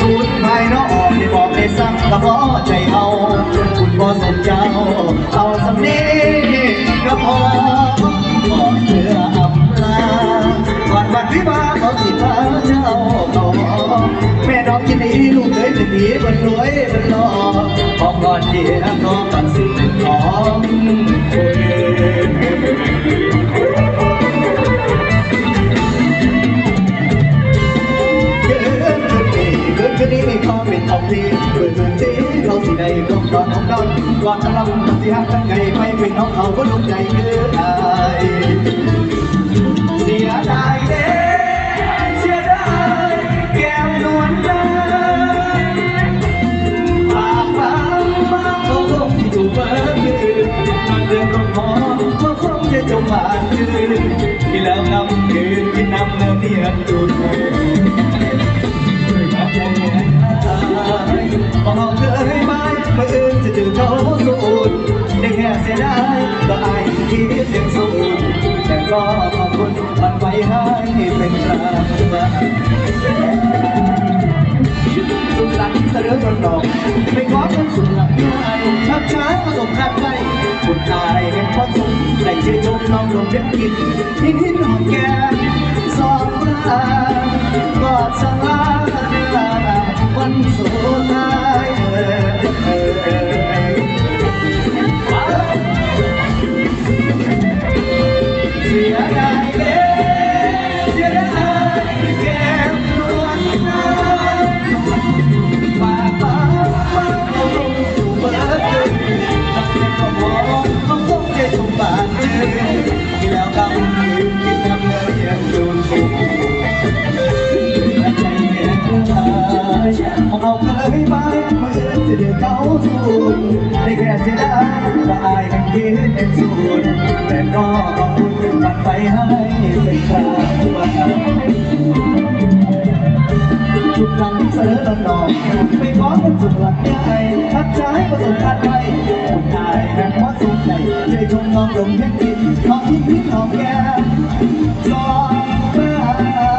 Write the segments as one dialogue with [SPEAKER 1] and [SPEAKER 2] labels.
[SPEAKER 1] ศูนย์ภายนอกที่บอกได้สั่งก็เพราะใจเอาคุณบ่สนเจ้าเอาสำนีก็พอบอกเพื่ออำลาก่อนวันวิวาเขาสิพาเจ้าเขาแม่น้องกินดีลูกเลยจะดีบนรวยบนหล่อบอกก่อนเดียวน้องตัดสินของตัวเอ ก่อนเราสิหักกันไงไม่เป็นน้องเขาก็ลงใจเกินอายเสียดายเด้เสียดายแก้มนวลจันปากบางบางเขาคงอยู่เมื่อคืนนอนเดินลงหอเขาคงจะจมบานคืนที่แล้วนำคืนที่นำเนื้อเนียนดูเธอพอเคย ไหมเมื่ออื่นจะเจอเขาสูดได้แค่เสียดายก็อายที่เสียงสูดแต่ก็ขอบคุณมันไว้ให้เป็นรางวัลสุดหลังเสนอตนดอกไม่ขอเป็นสุดหลังงานชักช้าผสมกันไปคุณนายเห็นพ่อสมได้เชื่อชมน้องลงเป็นกินหินหินหอมแก้มสองตากอดสลาวันสุด ให้เขามองเขาคงจะสมบัติที่แล้วเขาคืนกินทำเลยยังดนบุกใจแข็งหายขอาเคยไปเมื่อจะดือดเขาสูดได้แค่เสียดายละอายกันคิดเป็นสูตรแต่ก็ขอบคุณมันไปให้เป็นคราววันชุดหลั งเสือตนองไม่ขอเป็นสุดหลักใหญ่ทักใจประสบการณ์ไปคนไทยนั้นเพราะสุขใจใจชมน้องลงเห็นดินน้องที่พี่น้องแก้มสองมา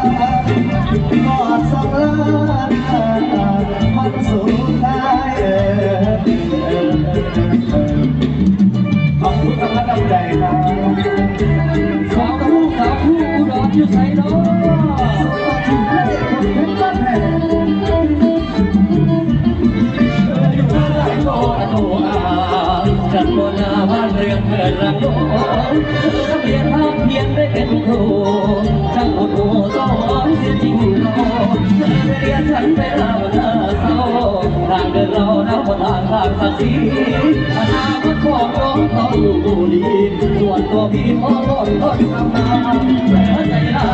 [SPEAKER 1] จั
[SPEAKER 2] นโมนาบ้านเรือนเพื่อนรังโลทะเบียนภาพเพียงได้เป็นครูช่างอุดหูสอนเสียจริงโลกเรียนฉันไปลาหน้าเศร้าทางเดินเรานับนทางทางสักสีอนาคตของน้องเขาอยู่ดีส่วนตัวพี่ขอโทษทนทำนาแต่ใจลา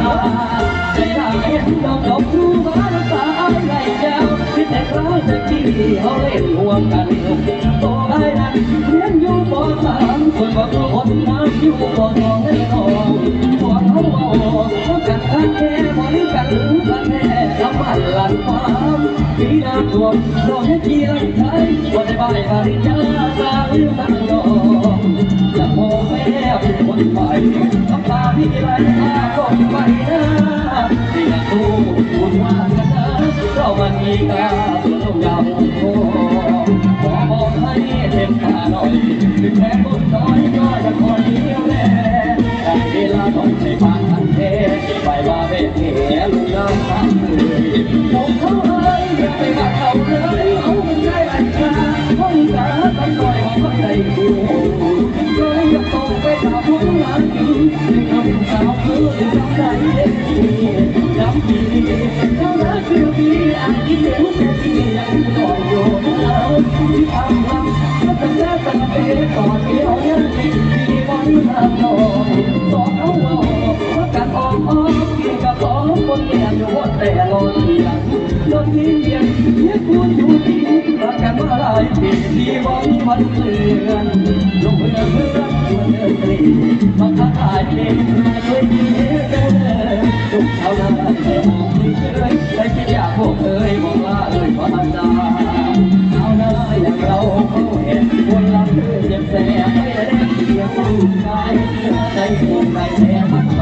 [SPEAKER 2] ใจลาเห็นดอกดอกชูบ้านสายไหลแก้วที่แต่คราวจะกี้เขาเล่นห่วงกันโตได้ อยู่ปสองแน่นอนพอเขาบอกว่กันกันแค่บริกันกันแน่ลำบันหลันฟ้าปีน้ำท่วมโดนให้กี่ลังไทยวันได้บ่ายปริญญาสาลืมตั้งยอมจะมอแม่เป็นคนไปน้ำตาพี่ไหลมาก็ไปนะที่ยากดูคุณว่ากันนะเรามันมีกาส่วน ทีลุงน้ำตาเลยผมเขาเอ้ยอย่าไปมาเขาเลยเอาไม่ใช่อันตราห้องสาตั้งหน่อยของใจกูเลยอยากตกไปถาม คนแก่อยู่ว่าแต่รอเสียงรถที่เบียนเรียกคุณอยู่ดีรักกันมาหลายปีที่วันวันเดือนลงเรือเพื่อนชวนเดินตรีมาทักทายเพลงมาช่วยที่เดินทุกเช้านาแต่ออกไม่เคยได้คิดอยากพวกเคยบอกลาเอ่ยว่าจาเอาหน้าอย่างเราเขาเห็นคนละเพื่อเจ็บแสบไม่ได้เสียงลูกชายใจห่วงใจแท้มันไป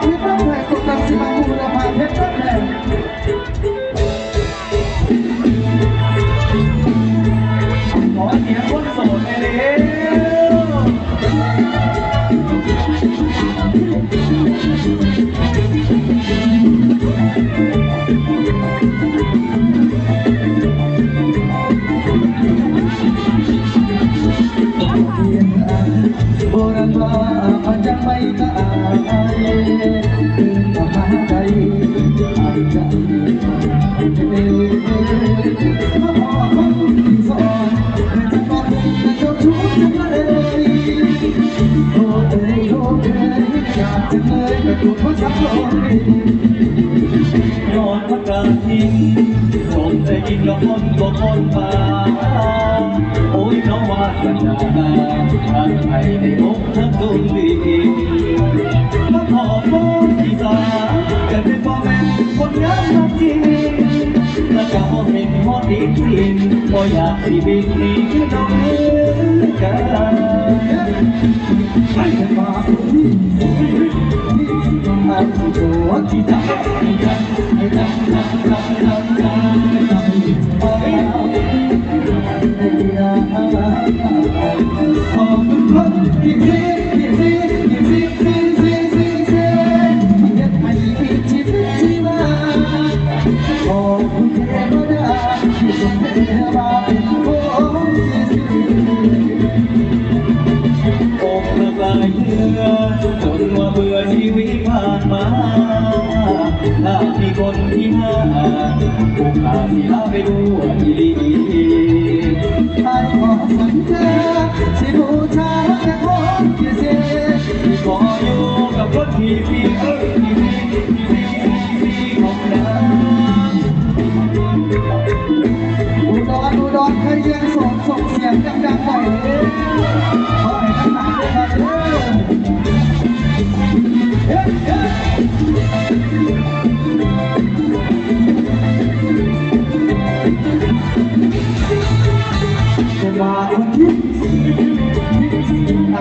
[SPEAKER 2] มาทางไทยได้พบทั้ง
[SPEAKER 1] ตรงนี้พร
[SPEAKER 2] อ
[SPEAKER 1] พอพอที่สาจะเป็
[SPEAKER 2] นพ่อแม่คนงามทักทีถ้าจะมองเห็นหอดีกลิ่นพออยากที่บินนี้คือน้องเอนกัน
[SPEAKER 1] ไปกันมาอันตัวที่จะให้รักให้รัก
[SPEAKER 2] รักรักายเลือจนว่าเบื่อชีวิตผ่านมาหากมีคนที่ห้าคงพที่ลาไปด้วยดี
[SPEAKER 1] ไอ้หอมนเญญาสิบูชาและขอเสีย
[SPEAKER 2] ขออยู่กับคนที่พี่เอ้ยที่พี่ที่พี่ที่ของน้ำ
[SPEAKER 1] อุดรอุดรเคยเรียนส่งส่งเสียงดังๆบ่อยย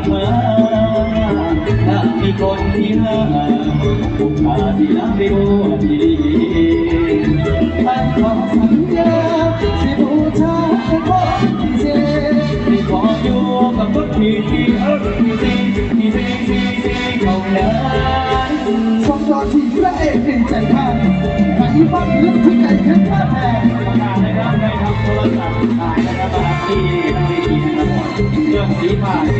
[SPEAKER 1] ากมาถ้ามีคนที่
[SPEAKER 2] รักผมพาที่รักไปโอ้ดี
[SPEAKER 1] แต่าขอสัญญาที่บูชาคนที่เจ็บ
[SPEAKER 2] ที่ขออยู่กับคนที่ที่เอิที่ดีที่ดีที่ดีเขานั้น
[SPEAKER 1] สองดอกที่พระเอกในใจท่านใครบ้างลึกที่ใจข้างข้าแทน
[SPEAKER 2] ประกาศนะครับในทางโทรศัพท์ตายนะครับที่ที่ที่นะครับเรื่องสีผ่าน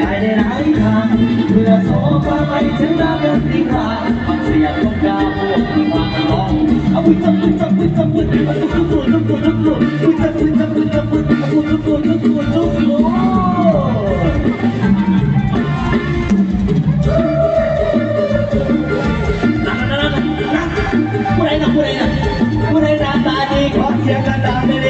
[SPEAKER 2] ได้ได้หลายทางเมื่อโสภา
[SPEAKER 1] ไป
[SPEAKER 2] ถึงราเดินที่ขาเสียงลงดาวที่วางร้องเอาไปจับไปจับไปจับไปเอาไปทุกจุกทุกจุกทุกจุกวไปจับไปจับไปจับไปเอาไปทุกจุกทุกจุกทุกตัวผู้ใดนะผู้ใดนะผู้ใดนะตาดีขอเสียงดังๆเลย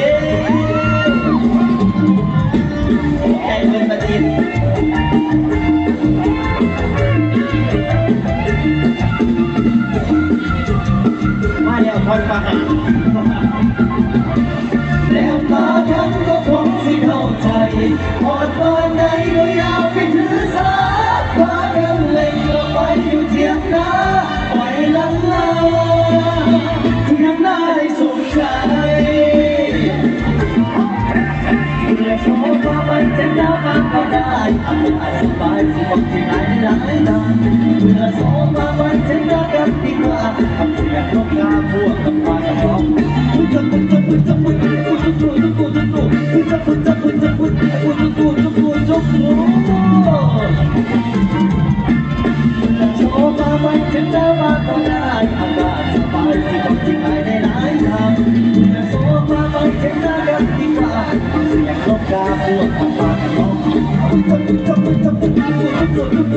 [SPEAKER 1] แล้ว
[SPEAKER 2] มาทั้งก็คงสิเข้าใจอดบ้านใดก็ยาว tay trên đá vắng có đai ai ai phải phụ bậc thì ai lại đai vừa gió qua bên trên đá cắt đi qua thập tuyệt không ca mua cầm qua cầm bóng quân chân quân chân quân chân quân quân chân quân chân quân chân quân quân chân quân chân quân chân quân quân chân quân
[SPEAKER 1] chân quân chân quân chỗ ba bên trên đá vắng có đai Thank you.